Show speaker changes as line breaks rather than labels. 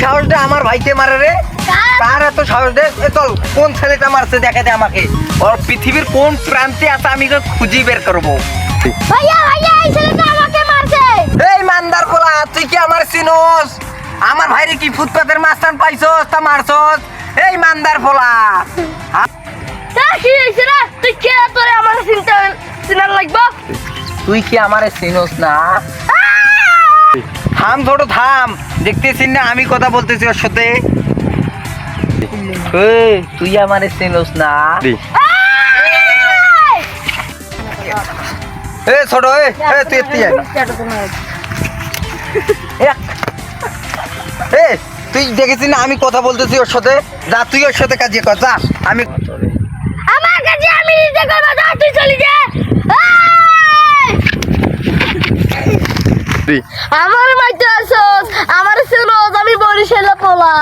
সাহস দে আমার ভাইকে মারে রে। কার? এত সাহস দে? চল কোন ছেলেটা মারছে দেখে দে আমাকে। ওর পৃথিবীর কোন প্রান্তে আছে আমি খুঁজি বের করব।
ভাইয়া ভাইয়া এই ছেলেটা আমাকে মারছে।
এই মান্দার পোলা তুই কি আমার চিনোস? আমার ভাইরে কি ফুটপাতের মাস্তান পাইছস তা মারছস? এই মান্দার
রে? তুই কে তোরে আমার চিন্তা চিনার লাগবো?
তুই কি আমারে চিনোস না? থাম ছোট থাম। দেখতেছিস না আমি কথা বলতেছি ওর সাথে। তুই আমারে চিনোস না? এ ছোট এ তুই এত্তি এ তুই দেখেছিস না আমি কথা বলতেছি ওর সাথে? যা তুই ওর সাথে কাজে কর যা আমি
আমার কাছে আমি নিজে করব যা তুই চলে যা এই! আমার মাইতে আসস আমার শুনো আমি বরিশালে পোলা।